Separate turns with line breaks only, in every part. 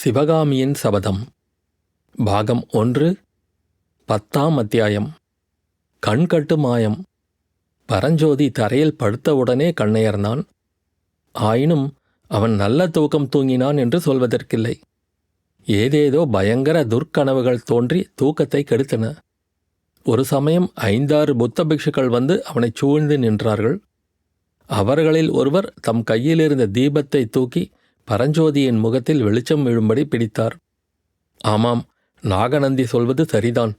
சிவகாமியின் சபதம். பாகம் ஒன்று பத்தாம் அத்தியாயம். கண்கட்டு மாயம் பரஞ்சோதி தரையில் படுத்தவுடனே கண்ணையர்ந்தான். ஆயினும் அவன் நல்ல தூக்கம் தூங்கினான் என்று சொல்வதற்கில்லை. ஏதேதோ பயங்கர துர்க்கனவுகள் தோன்றி தூக்கத்தை கெடுத்தன. ஒரு சமயம் ஐந்தாறு புத்த பிக்ஷுக்கள் வந்து அவனைச் சூழ்ந்து நின்றார்கள். அவர்களில் ஒருவர் தம் கையிலிருந்த தீபத்தை தூக்கி பரஞ்சோதியின் முகத்தில் வெளிச்சம் விழும்படி பிடித்தார். ஆமாம் நாகநந்தி சொல்வது சரிதான்.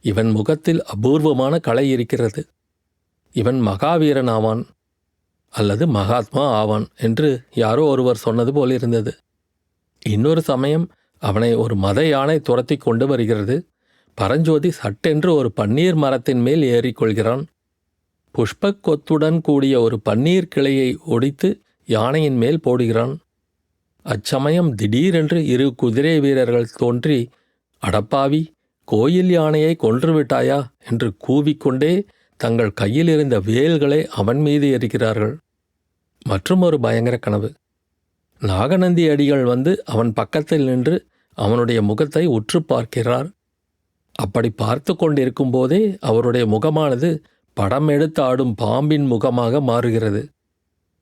இவன் முகத்தில் அபூர்வமான கலை இருக்கிறது. இவன் மகாவீரன் ஆவான் அல்லது மகாத்மா ஆவான் என்று யாரோ ஒருவர் சொன்னது போலிருந்தது இன்னொரு சமயம் அவனை ஒரு மத யானை துரத்தி கொண்டு வருகிறது. பரஞ்சோதி சட்டென்று ஒரு பன்னீர் மரத்தின் மேல் ஏறிக்கொள்கிறான். புஷ்பக் கொத்துடன் கூடிய ஒரு பன்னீர் கிளையை ஒடித்து யானையின் மேல் போடுகிறான். அச்சமயம் திடீரென்று இரு குதிரை வீரர்கள் தோன்றி அடப்பாவி கோயில் யானையை கொன்றுவிட்டாயா என்று கூவிக்கொண்டே தங்கள் கையில் இருந்த வேல்களை அவன் மீது எரிக்கிறார்கள் மற்றும் ஒரு பயங்கர கனவு. நாகநந்தி அடிகள் வந்து அவன் பக்கத்தில் நின்று அவனுடைய முகத்தை உற்று பார்க்கிறார். அப்படி பார்த்து கொண்டிருக்கும் போதே அவருடைய முகமானது படம் எடுத்து ஆடும் பாம்பின் முகமாக மாறுகிறது.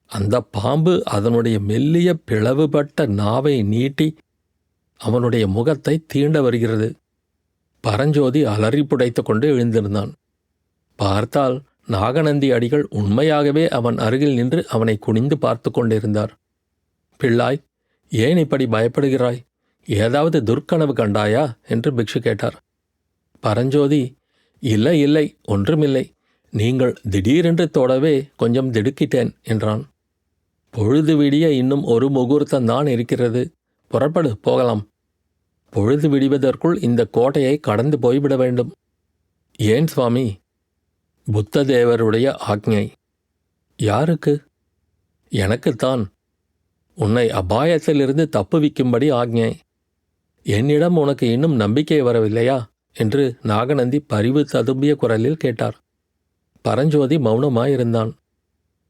அந்த பாம்பு அதனுடைய மெல்லிய பிளவுபட்ட நாவை நீட்டி அவனுடைய முகத்தை தீண்ட வருகிறது. பரஞ்சோதி அலறி புடைத்து கொண்டு எழுந்திருந்தான். பார்த்தால் நாகநந்தி அடிகள் உண்மையாகவே அவன் அருகில் நின்று அவனை குனிந்து பார்த்து கொண்டிருந்தார். பிள்ளாய் ஏன் இப்படி பயப்படுகிறாய்? ஏதாவது துர்க்கனவு கண்டாயா? என்று பிக்ஷு கேட்டார். பரஞ்சோதி இல்லை இல்லை ஒன்றுமில்லை. நீங்கள் திடீரென்று தொடவே கொஞ்சம் திடுக்கிட்டேன் என்றான். பொழுது விடிய இன்னும் ஒரு முகூர்த்தந்தான் இருக்கிறது. புறப்படு போகலாம். பொழுது விடிவதற்குள் இந்த கோட்டையை கடந்து போய்விட வேண்டும். ஏன் சுவாமி? புத்ததேவருடைய ஆக்ஞை. யாருக்கு? எனக்குத்தான். உன்னை அபாயத்திலிருந்து தப்புவிக்கும்படி ஆக்ஞை. என்னிடம் உனக்கு இன்னும் நம்பிக்கை வரவில்லையா? என்று நாகநந்தி பரிவு ததும்பிய குரலில் கேட்டார். பரஞ்சோதி மௌனமாயிருந்தான்.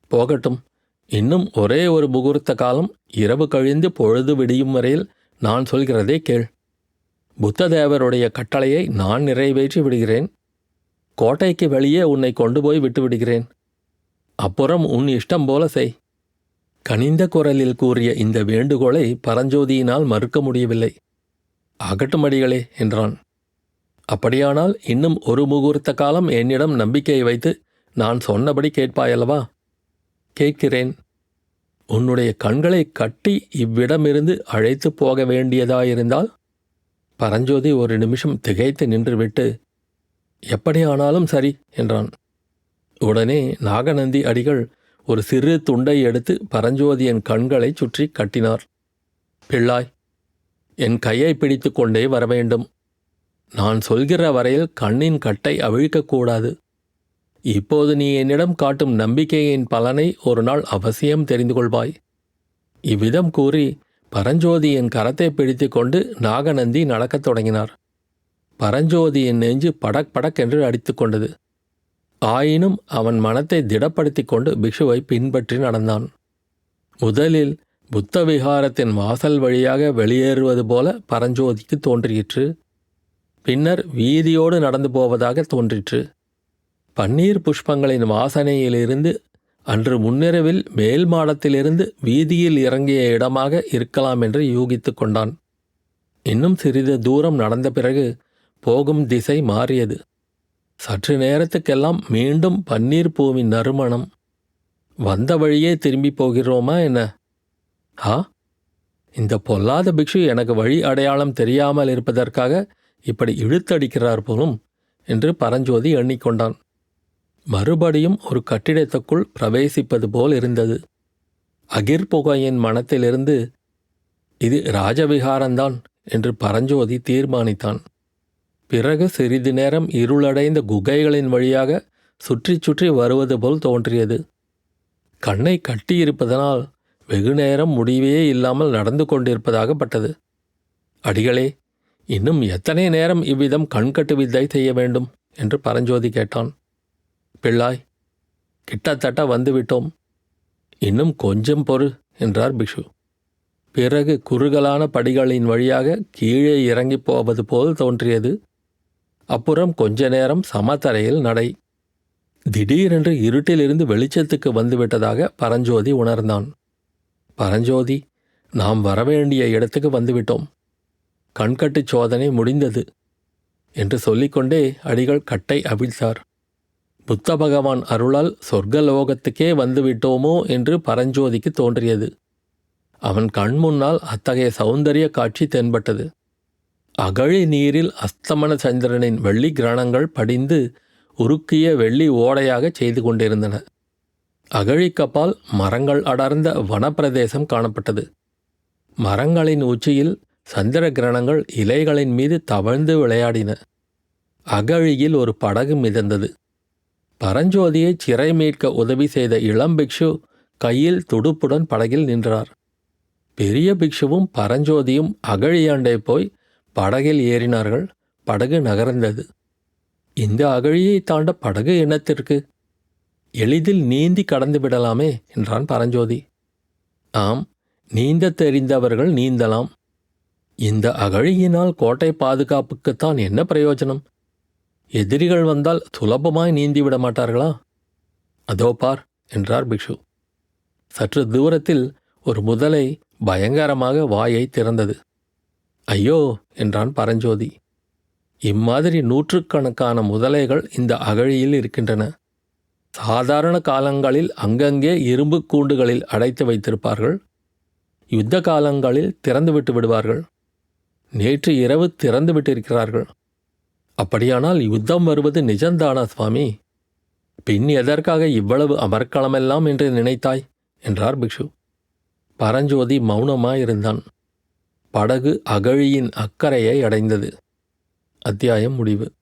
போகட்டும். இன்னும் ஒரே ஒரு முகூர்த்த காலம் இரவு கழிந்து பொழுது விடியும் வரையில் நான் சொல்கிறதே கேள். புத்ததேவருடைய கட்டளையை நான் நிறைவேற்றி விடுகிறேன். கோட்டைக்கு வெளியே உன்னை கொண்டு போய் விட்டு விடுகிறேன். அப்புறம் உன் இஷ்டம் போல செய். கனிந்த குரலில் கூறிய இந்த வேண்டுகோளை பரஞ்சோதியினால் மறுக்க முடியவில்லை. அகட்டுமடிகளே என்றான். அப்படியானால் இன்னும் ஒரு முகூர்த்த காலம் என்னிடம் நம்பிக்கை வைத்து நான் சொன்னபடி கேட்பாயல்லவா? கேட்கிறேன். உன்னுடைய கண்களை கட்டி இவ்விடமிருந்து அழைத்து போக வேண்டியதாயிருந்தால்? பரஞ்சோதி ஒரு நிமிஷம் திகைத்து நின்றுவிட்டு எப்படியானாலும் சரி என்றான். உடனே நாகநந்தி அடிகள் ஒரு சிறு துண்டை எடுத்து பரஞ்சோதியின் கண்களை சுற்றி கட்டினார். பிள்ளாய் என் கையை பிடித்து கொண்டே வரவேண்டும். நான் சொல்கிற வரையில் கண்ணின் கட்டை அவிழ்க்கக்கூடாது இப்போது நீ என்னிடம் காட்டும் நம்பிக்கையின் பலனை ஒரு நாள் அவசியம் தெரிந்து கொள்வாய். இவ்விதம் கூறி பரஞ்சோதியின் கரத்தை பிடித்து கொண்டு நாகநந்தி நடக்கத் தொடங்கினார். பரஞ்சோதியின் நெஞ்சு படக் படக் என்று அடித்துக்கொண்டது ஆயினும் அவன் மனத்தை திடப்படுத்திக் கொண்டு பிக்ஷுவை பின்பற்றி நடந்தான். முதலில் புத்த விகாரத்தின் வாசல் வழியாக வெளியேறுவது போல பரஞ்சோதிக்கு தோன்றியிற்று. பின்னர் வீதியோடு நடந்து போவதாக தோன்றிற்று. பன்னீர் புஷ்பங்களின் வாசனையிலிருந்து அன்று முன்னிரவில் மேல் மாடத்திலிருந்து வீதியில் இறங்கிய இடமாக இருக்கலாம் என்று யூகித்து கொண்டான். இன்னும் சிறிது தூரம் நடந்த பிறகு போகும் திசை மாறியது. சற்று நேரத்துக்கெல்லாம் மீண்டும் பன்னீர் பூவின் நறுமணம். வந்த வழியே திரும்பி போகிறோமா என்ன? ஆ இந்த பொல்லாத பிக்ஷு எனக்கு வழி அடையாளம் தெரியாமல் இருப்பதற்காக இப்படி இழுத்தடிக்கிறார் போலும் என்று பரஞ்சோதி எண்ணிக்கொண்டான். மறுபடியும் ஒரு கட்டிடத்துக்குள் பிரவேசிப்பது போல் இருந்தது. அகிர் புகையின் மனத்திலிருந்து இது ராஜவிகாரம்தான் என்று பரஞ்சோதி தீர்மானித்தான். பிறகு சிறிது நேரம் இருளடைந்த குகைகளின் வழியாக சுற்றி சுற்றி வருவது போல் தோன்றியது. கண்ணை கட்டியிருப்பதனால் வெகுநேரம் முடிவே இல்லாமல் நடந்து கொண்டிருப்பதாகப்பட்டது அடிகளே இன்னும் எத்தனை நேரம் இவ்விதம் கண்கட்டு வித்தை செய்ய வேண்டும்? என்று பரஞ்சோதி கேட்டான். பிள்ளாய் கிட்டத்தட்ட வந்துவிட்டோம். இன்னும் கொஞ்சம் பொறு என்றார் பிஷு பிறகு குறுகலான படிகளின் வழியாக கீழே இறங்கிப் போவது போல் தோன்றியது. அப்புறம் கொஞ்ச நேரம் சமத்தரையில் நடை. திடீரென்று இருட்டிலிருந்து வெளிச்சத்துக்கு வந்துவிட்டதாக பரஞ்சோதி உணர்ந்தான். பரஞ்சோதி நாம் வரவேண்டிய இடத்துக்கு வந்துவிட்டோம். கண்கட்டுச் சோதனை முடிந்தது என்று சொல்லிக்கொண்டே அடிகள் கட்டை அவிழ்த்தார். புத்த பகவான் அருளால் சொர்க்கலோகத்துக்கே வந்துவிட்டோமோ என்று பரஞ்சோதிக்கு தோன்றியது. அவன் கண் முன்னால் அத்தகைய சௌந்தரிய காட்சி தென்பட்டது. அகழி நீரில் அஸ்தமன சந்திரனின் வெள்ளி கிரணங்கள் படிந்து உருக்கிய வெள்ளி ஓடையாகச் செய்து கொண்டிருந்தன. அகழிக்கப்பால் மரங்கள் அடர்ந்த வனப்பிரதேசம் காணப்பட்டது. மரங்களின் உச்சியில் சந்திர கிரணங்கள் இலைகளின் மீது தவழ்ந்து விளையாடின. அகழியில் ஒரு படகு மிதந்தது. பரஞ்சோதியை சிறை மீட்க உதவி செய்த இளம் பிக்ஷு கையில் துடுப்புடன் படகில் நின்றார். பெரிய பிக்ஷுவும் பரஞ்சோதியும் அகழியாண்டே போய் படகில் ஏறினார்கள். படகு நகர்ந்தது. இந்த அகழியை தாண்ட படகு என்னத்திற்கு? எளிதில் நீந்தி கடந்து விடலாமே என்றான் பரஞ்சோதி. ஆம் நீந்த தெரிந்தவர்கள் நீந்தலாம். இந்த அகழியினால் கோட்டை பாதுகாப்புக்குத்தான் என்ன பிரயோஜனம்? எதிரிகள் வந்தால் சுலபமாய் நீந்தி விட மாட்டார்களா? அதோ பார் என்றார் பிக்ஷு. சற்று தூரத்தில் ஒரு முதலை பயங்கரமாக வாயை திறந்தது. ஐயோ என்றான் பரஞ்சோதி. இம்மாதிரி நூற்றுக்கணக்கான முதலைகள் இந்த அகழியில் இருக்கின்றன. சாதாரண காலங்களில் அங்கங்கே இரும்பு கூண்டுகளில் அடைத்து வைத்திருப்பார்கள். யுத்த காலங்களில் திறந்துவிட்டு விடுவார்கள். நேற்று இரவு திறந்து விட்டிருக்கிறார்கள் அப்படியானால் யுத்தம் வருவது நிஜந்தானா சுவாமி? பின் எதற்காக இவ்வளவு அமர்க்களமெல்லாம் என்று நினைத்தாய்? என்றார் பிக்ஷு. பரஞ்சோதி மௌனமாயிருந்தான். படகு அகழியின் அக்கறையை அடைந்தது. அத்தியாயம் முடிவு.